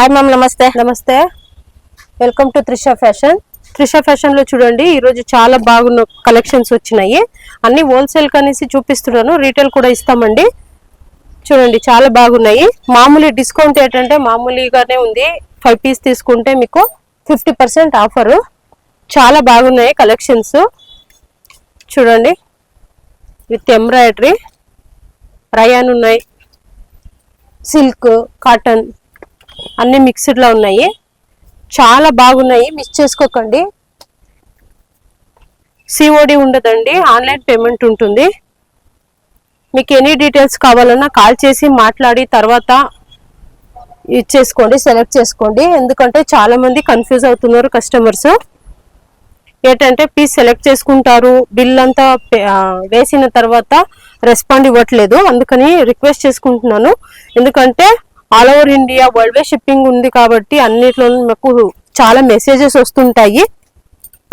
Hi ma'am నమస్తే నమస్తే. Welcome to Trisha fashion Trisha ఫ్యాషన్లో చూడండి ఈరోజు చాలా బాగున్న కలెక్షన్స్ వచ్చినాయి. అన్ని హోల్సేల్ కనేసి చూపిస్తున్నాను. రీటైల్ కూడా ఇస్తామండి. చూడండి చాలా బాగున్నాయి. మామూలు డిస్కౌంట్ ఏంటంటే మామూలుగానే ఉంది. ఫైవ్ పీస్ తీసుకుంటే మీకు ఫిఫ్టీ పర్సెంట్ ఆఫర్ చాలా బాగున్నాయి కలెక్షన్స్ చూడండి విత్ ఎంబ్రాయిడరీ రయాన్ ఉన్నాయి. సిల్క్ కాటన్ అన్ని మిక్స్డ్లో ఉన్నాయి. చాలా బాగున్నాయి. మిస్ చేసుకోకండి. సిఓడి ఉండదండి. ఆన్లైన్ పేమెంట్ ఉంటుంది. మీకు ఎనీ డీటెయిల్స్ కావాలన్నా కాల్ చేసి మాట్లాడి తర్వాత ఇచ్చేసుకోండి సెలెక్ట్ చేసుకోండి. ఎందుకంటే చాలామంది కన్ఫ్యూజ్ అవుతున్నారు కస్టమర్స్ ఏంటంటే పీస్ సెలెక్ట్ చేసుకుంటారు. బిల్ అంతా వేసిన తర్వాత రెస్పాండ్ ఇవ్వట్లేదు. అందుకని రిక్వెస్ట్ చేసుకుంటున్నాను. ఎందుకంటే all over India worldwide shipping ఉంది కాబట్టి అన్నిట్లో మాకు చాలా మెసేజెస్ వస్తుంటాయి.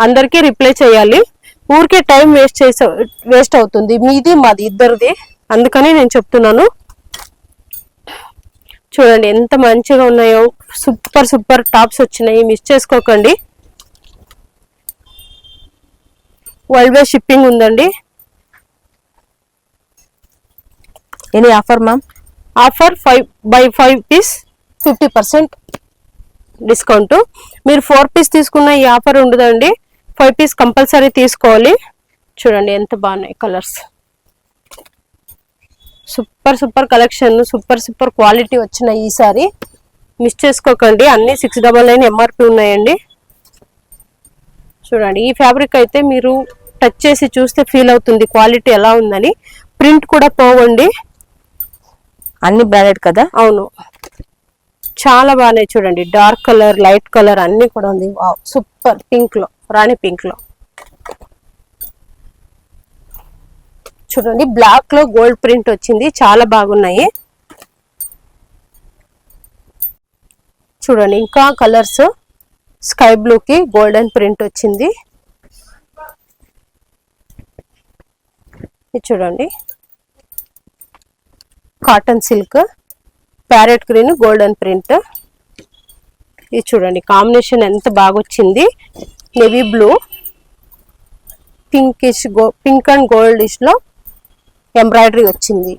అందరికీ రిప్లై చేయాలి. ఊరికే టైం వేస్ట్ చేసే వేస్ట్ అవుతుంది. మీది మాది ఇద్దరిది. అందుకని నేను చెప్తున్నాను. చూడండి ఎంత మంచిగా ఉన్నాయో. సూపర్ సూపర్ టాప్స్ వచ్చినాయి. మిస్ చేసుకోకండి. వరల్డ్ వే షిప్పింగ్ ఉందండి. Any offer ma'am offer five by five piece fifty percent discount. మీరు ఫోర్ పీస్ తీసుకున్న ఈ ఆఫర్ ఉండదండి. ఫైవ్ పీస్ కంపల్సరీ తీసుకోవాలి. చూడండి ఎంత బాగున్నాయి colours. Super super collection super super quality వచ్చినాయి ఈసారి మిస్ చేసుకోకండి. అన్ని సిక్స్ డబల్ నైన్ ఎంఆర్పి ఉన్నాయండి. చూడండి ఈ ఫ్యాబ్రిక్ అయితే మీరు టచ్ చేసి చూస్తే ఫీల్ అవుతుంది క్వాలిటీ ఎలా ఉందని. ప్రింట్ కూడా పోవండి. అన్ని బ్రాండెడ్ కదా? అవును. చాలా బాగున్నాయి చూడండి. డార్క్ కలర్ లైట్ కలర్ అన్ని కూడా ఉంది. సూపర్. పింక్లో రాణి పింక్లో. చూడండి బ్లాక్లో గోల్డ్ ప్రింట్ వచ్చింది. చాలా బాగున్నాయి. చూడండి ఇంకా కలర్స్. స్కై బ్లూ కి గోల్డెన్ ప్రింట్ వచ్చింది. చూడండి. Cotton silk parrot green golden print. ఇది చూడండి కాంబినేషన్ ఎంత బాగా వచ్చింది navy blue pinkish go pink and గోల్డిష్లో embroidery వచ్చింది.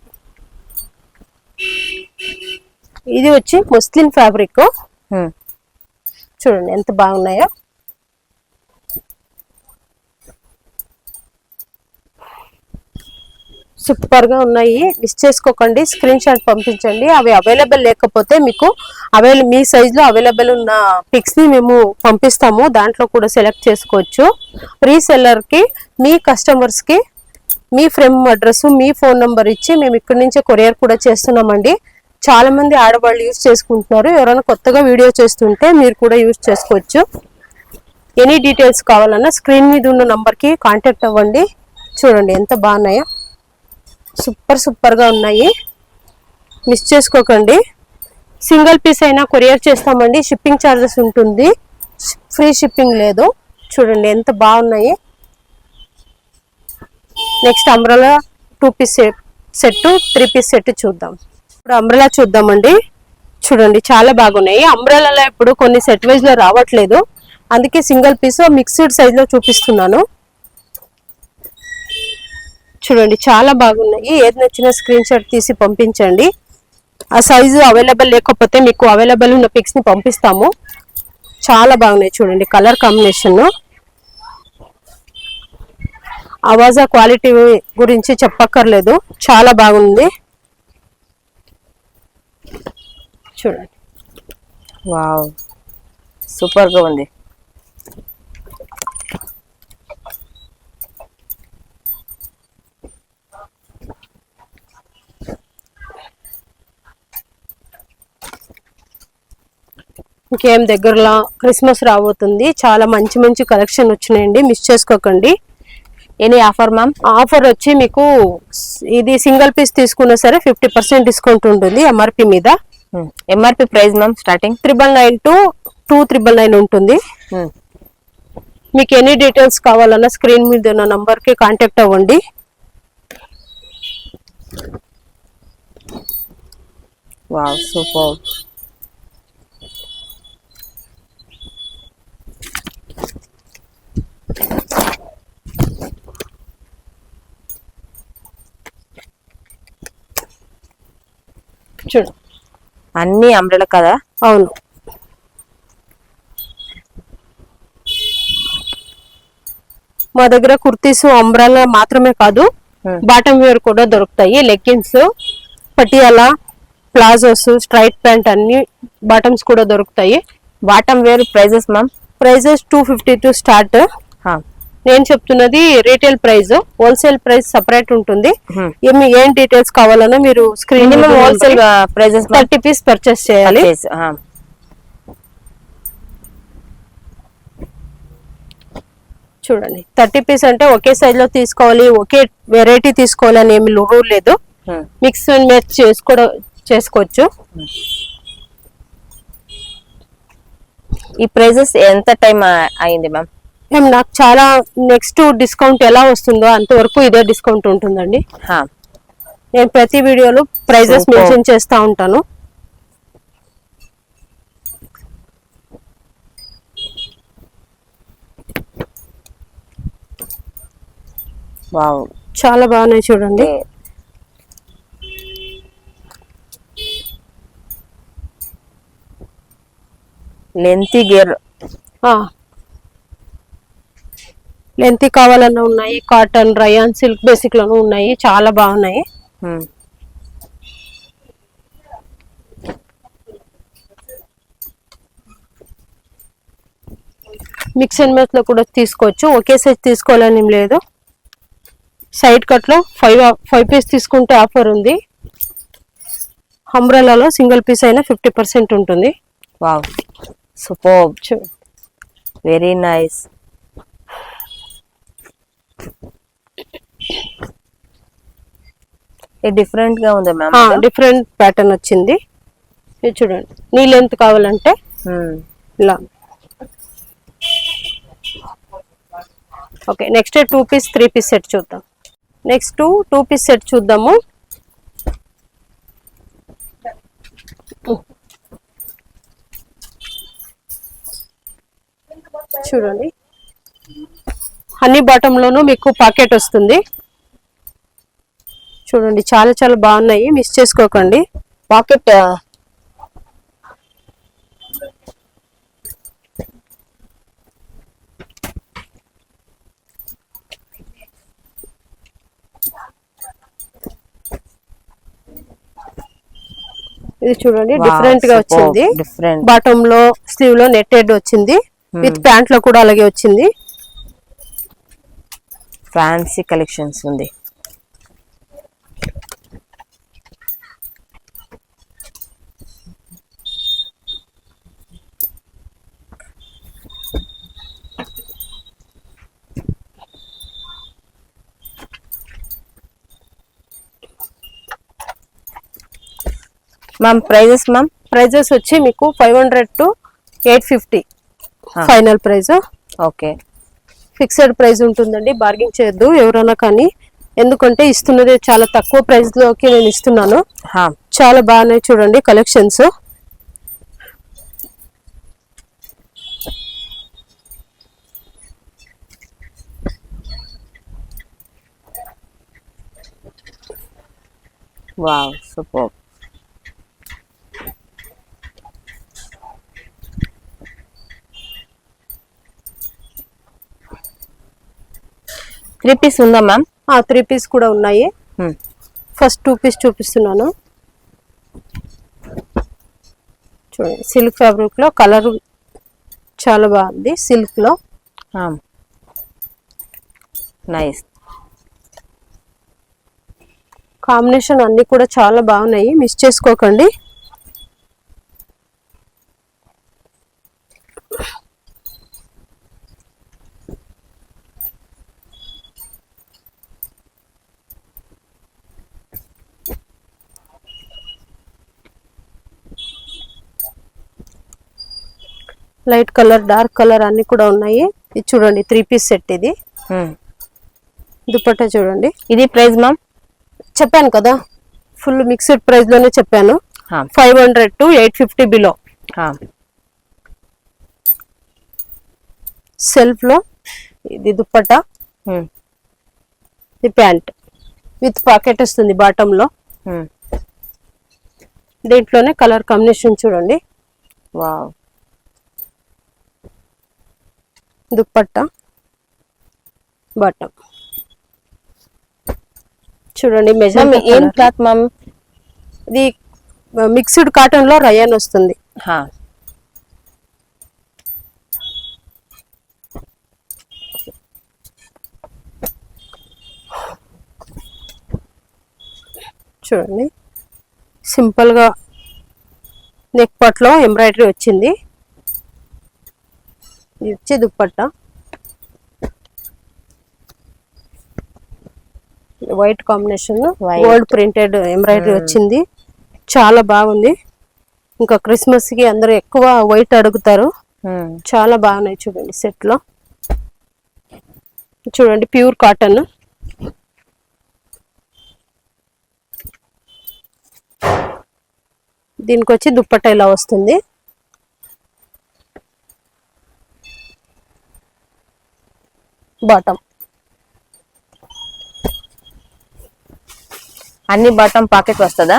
ఇది వచ్చి ముస్లిం ఫ్యాబ్రిక్. చూడండి ఎంత బాగున్నాయో. సూపర్గా ఉన్నాయి. మిస్ చేసుకోకండి. స్క్రీన్ షాట్ పంపించండి. అవి అవైలబుల్ లేకపోతే మీకు అవైల మీ సైజ్లో అవైలబుల్ ఉన్న పిక్స్ని మేము పంపిస్తాము. దాంట్లో కూడా సెలెక్ట్ చేసుకోవచ్చు. రీసెల్లర్కి మీ కస్టమర్స్కి మీ ఫ్రెమ్ అడ్రస్ మీ ఫోన్ నంబర్ ఇచ్చి మేము ఇక్కడి నుంచే కొరియర్ కూడా చేస్తున్నామండి. చాలా మంది ఆడవాళ్ళు యూజ్ చేసుకుంటున్నారు. ఎవరైనా కొత్తగా వీడియో చేస్తుంటే మీరు కూడా యూజ్ చేసుకోవచ్చు. ఎనీ డీటెయిల్స్ కావాలన్నా స్క్రీన్ మీద ఉన్న నంబర్కి కాంటాక్ట్ అవ్వండి. చూడండి ఎంత బాగున్నాయో. సూపర్ సూపర్గా ఉన్నాయి. మిస్ చేసుకోకండి. సింగిల్ పీస్ అయినా కొరియర్ చేస్తామండి. షిప్పింగ్ ఛార్జెస్ ఉంటుంది. ఫ్రీ షిప్పింగ్ లేదు. చూడండి ఎంత బాగున్నాయి. Next umbrella two piece set three piece set చూద్దాం. ఇప్పుడు అంబ్రలా చూద్దామండి. చూడండి చాలా బాగున్నాయి. అంబ్రెలాలో ఇప్పుడు కొన్ని సెట్ వైజ్లో రావట్లేదు. అందుకే సింగిల్ పీస్ మిక్స్డ్ సైజ్లో చూపిస్తున్నాను. చూడండి చాలా బాగున్నాయి. ఏది నచ్చిన స్క్రీన్ షాట్ తీసి పంపించండి. ఆ సైజు అవైలబుల్ లేకపోతే మీకు అవైలబుల్ ఉన్న పిక్స్ని పంపిస్తాము. చాలా బాగున్నాయి చూడండి కలర్ కాంబినేషన్ అవాజా క్వాలిటీ గురించి చెప్పక్కర్లేదు. చాలా బాగుంది. చూడండి. వావ్. సూపర్గా ఉంది. ఇంకేం దగ్గరలో క్రిస్మస్ రాబోతుంది. చాలా మంచి మంచి కలెక్షన్ వచ్చినాయండి. మిస్ చేసుకోకండి. Any offer ma'am? ఆఫర్ వచ్చి మీకు ఇది సింగిల్ పీస్ తీసుకున్నా సరే ఫిఫ్టీ పర్సెంట్ డిస్కౌంట్ ఉంటుంది ఎంఆర్పి మీద. MRP price ma'am starting? Triple nine to two triple nine ఉంటుంది. మీకు ఎనీ డీటెయిల్స్ కావాలన్నా స్క్రీన్ మీద ఉన్న నంబర్కి కాంటాక్ట్ అవ్వండి. Wow super. చూడు. అన్ని అంబ్రెలా కదా? అవును. మా దగ్గర కుర్తీస్ అంబ్రాలా మాత్రమే కాదు. బాటమ్ వేర్ కూడా దొరుకుతాయి. Leggings Patiala palazzos straight pant అన్ని బాటమ్స్ కూడా దొరుకుతాయి. Bottom wear prices ma'am? Prices two fifty to start. నేను చెప్తున్నది retail price wholesale price separate ఉంటుంది. ఏమి ఏం డీటెయిల్స్ కావాలన్నా మీరు screen wholesale prices thirty piece purchase చేయాలి. చూడండి. థర్టీ పీస్ అంటే ఒకే సైజ్లో తీసుకోవాలి ఒకే వెరైటీ తీసుకోవాలి అని ఏమి రూల్ లేదు. మిక్స్ అండ్ మ్యాచ్ చేసుకోవడం చేసుకోవచ్చు. ఈ ప్రైజెస్ ఎంత టైం అయింది మ్యామ్ నాకు చాలా నెక్స్ట్ డిస్కౌంట్ ఎలా వస్తుందో అంతవరకు ఇదే డిస్కౌంట్ ఉంటుందండి. నేను ప్రతి వీడియోలో ప్రైజెస్. మెన్షన్ చేస్తా ఉంటాను. చాలా బాగున్నాయి చూడండి. లెంతీ గేర్ లెంత్ కావాలన్నా ఉన్నాయి కాటన్ రయాన్ సిల్క్ బేసిక్ లోనూ ఉన్నాయి చాలా బాగున్నాయి. మిక్స్ అండ్ మ్యాచ్లో కూడా తీసుకోవచ్చు. ఒకే సైజ్ తీసుకోవాలని లేదు. సైడ్ కట్లో ఫైవ్ ఫైవ్ పీస్ తీసుకుంటే ఆఫర్ ఉంది. అంబ్రెలాలో సింగిల్ పీస్ అయినా ఫిఫ్టీ పర్సెంట్ ఉంటుంది. వావ్ సూపర్ వెరీ నైస్ డిఫరెంట్గా ఉంది మ్యామ్ డిఫరెంట్ ప్యాటర్న్ వచ్చింది. ఇది చూడండి. నీ లెంత్ కావాలంటే ఇలా. Okay next two piece three piece set చూద్దాం. నెక్స్ట్ టూ పీస్ సెట్ చూద్దాము. చూడండి. హనీ బాటమ్ లోను మీకు పాకెట్ వస్తుంది. చూడండి చాలా చాలా బాగున్నాయి. మిస్ చేసుకోకండి. పాకెట్ ఇది చూడండి డిఫరెంట్గా వచ్చింది. బాటమ్లో స్లీవ్లో నెట్టెడ్ వచ్చింది. విత్ ప్యాంట్లో కూడా అలాగే వచ్చింది. ఫ్యాన్సీ కలెక్షన్స్ ఉంది. మ్యామ్ ప్రైజెస్ మ్యామ్ ప్రైజెస్ వచ్చి మీకు five hundred to eight fifty. Final price okay. Fixed price ఉంటుందండి. బార్గింగ్ చేయొద్దు ఎవరైనా కానీ. ఎందుకంటే ఇస్తున్నది చాలా తక్కువ ప్రైస్లోకి నేను ఇస్తున్నాను. చాలా బాగున్నాయి చూడండి collections. Wow super. Three piece ఉందా మ్యామ్? ఆ త్రీ పీస్ కూడా ఉన్నాయి. ఫస్ట్ టూ పీస్ చూపిస్తున్నాను. చూడండి సిల్క్ ఫ్యాబ్రిక్లో కలర్ చాలా బాగుంది సిల్క్లో. నైస్. కాంబినేషన్ అన్ని కూడా చాలా బాగున్నాయి. మిస్ చేసుకోకండి. లైట్ కలర్ డార్క్ కలర్ అన్ని కూడా ఉన్నాయి. ఇది చూడండి త్రీ పీస్ సెట్ ఇది. దుపట్టా చూడండి. ఇది ప్రైస్ మ్యామ్? చెప్పాను కదా ఫుల్ మిక్స్డ్ ప్రైస్లోనే చెప్పాను. Five hundred to eight fifty below. సెల్ఫ్లో ఇది దుప్పట్టా ఇది ప్యాంట్. విత్ పాకెట్ వస్తుంది బాటమ్లో. దీంట్లోనే కలర్ కాంబినేషన్ చూడండి. వావ్. దుప్పట్టా? బటన్ చూడండి ఏం క్లాత్ మ్యామ్ ఇది మిక్స్డ్ కాటన్లో రయాన్ వస్తుంది. చూడండి. సింపుల్గా నెక్ పట్లో ఎంబ్రాయిడరీ వచ్చింది. ఇది వచ్చి dupatta white combination. Gold printed embroidery వచ్చింది. చాలా బాగుంది. ఇంకా క్రిస్మస్కి అందరూ ఎక్కువ వైట్ అడుగుతారు. Hmm. చాలా బాగున్నాయి చూడండి సెట్లో చూడండి ప్యూర్ కాటన్ దీనికి వచ్చి దుప్పట్టా ఇలా వస్తుంది. బాటమ్ అన్ని బాటమ్ పాకెట్ వస్తుందా?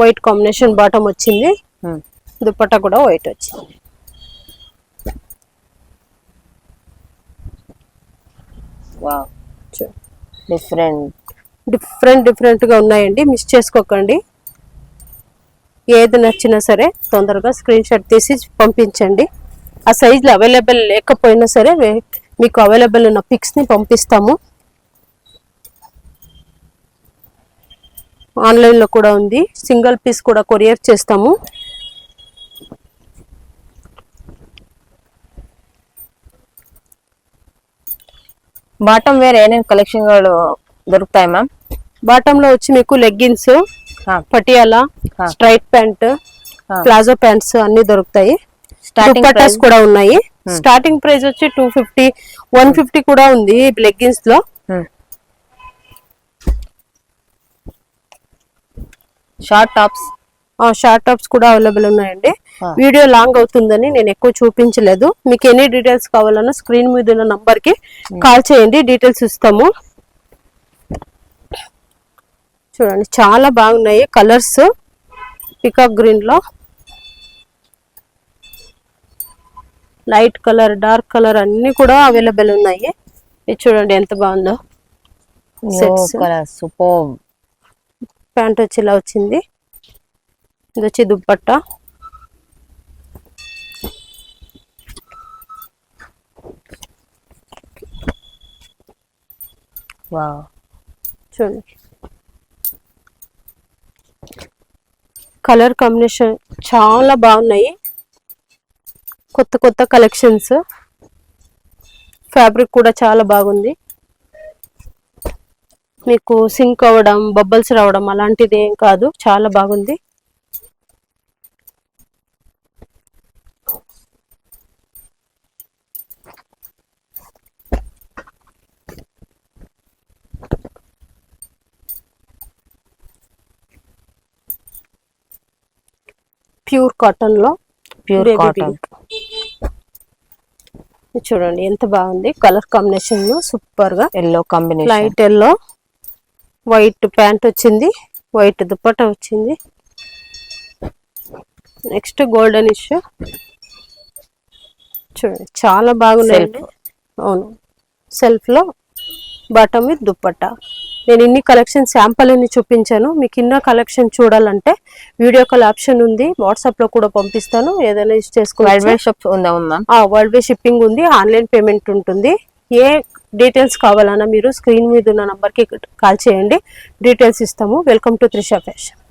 వైట్ కాంబినేషన్ బాటమ్ వచ్చింది. Hmm. దుప్పట్టా కూడా వైట్ వచ్చింది. డిఫరెంట్ డిఫరెంట్ డిఫరెంట్గా ఉన్నాయండి. మిస్ చేసుకోకండి. ఏది నచ్చినా సరే తొందరగా స్క్రీన్ షాట్ తీసి పంపించండి. ఆ సైజులో అవైలబుల్ లేకపోయినా సరే మీకు అవైలబుల్ ఉన్న పిక్స్ని పంపిస్తాము. ఆన్లైన్లో కూడా ఉంది. సింగిల్ పీస్ కూడా కొరియర్ చేస్తాము. బాటమ్ వేర్ ఏమేమి కలెక్షన్ దొరుకుతాయి మ్యామ్ బాటమ్లో వచ్చి మీకు leggings Patiala. Straight pant. Palazzo pants అన్ని దొరుకుతాయి. స్టార్టింగ్ దుప్పటాస్ కూడా ఉన్నాయి. స్టార్టింగ్ ప్రైస్ వచ్చి టూ ఫిఫ్టీ వన్ ఫిఫ్టీ కూడా ఉంది లెగ్గిన్స్లో. షార్ట్ టాప్స్ షార్ట్ టాప్స్ కూడా అవైలబుల్ ఉన్నాయండి. వీడియో లాంగ్ అవుతుందని నేను ఎక్కువ చూపించలేదు. మీకు ఎన్ని డీటెయిల్స్ కావాలన్నా స్క్రీన్ మీద ఉన్న నంబర్కి కాల్ చేయండి. డీటెయిల్స్ ఇస్తాము. చూడండి చాలా బాగున్నాయి. కలర్స్ పికాక్ గ్రీన్లో. లైట్ కలర్ డార్క్ కలర్ అన్ని కూడా అవైలబుల్ ఉన్నాయి. ఇది చూడండి ఎంత బాగుందో. సూపర్. ప్యాంట్ వచ్చి ఇలా వచ్చింది. ఇది వచ్చి దుప్పట్టా. వావ్. చూడండి. కలర్ కాంబినేషన్ చాలా బాగున్నాయి. కొత్త కొత్త కలెక్షన్స్ ఫ్యాబ్రిక్ కూడా చాలా బాగుంది. మీకు సింక్ అవ్వడం బబ్బల్స్ రావడం అలాంటిది ఏం కాదు. చాలా బాగుంది. ప్యూర్ కాటన్లో. ప్యూర్ కాటన్ చూడండి ఎంత బాగుంది. కలర్ కాంబినేషన్ సూపర్గా yellow combination light yellow white pant వచ్చింది వైట్ దుప్పట వచ్చింది. Next golden issue. చూడండి చాలా బాగున్నాయండి. అవును. సెల్ఫ్లో బాటమ్ విత్ దుప్పట్టా. నేను ఇన్ని కలెక్షన్ శాంపుల్ అని చూపించాను. మీకు ఇన్న కలెక్షన్ చూడాలంటే వీడియో కాల్ ఆప్షన్ ఉంది. వాట్సాప్లో కూడా పంపిస్తాను. ఏదైనా మ్యామ్ వరల్డ్ వే షిప్పింగ్ ఉంది ఆన్లైన్ పేమెంట్ ఉంటుంది. ఏ డీటెయిల్స్ కావాలన్నా మీరు స్క్రీన్ మీద ఉన్న నంబర్కి కాల్ చేయండి. డీటెయిల్స్ ఇస్తాము. Welcome to Trisha fashion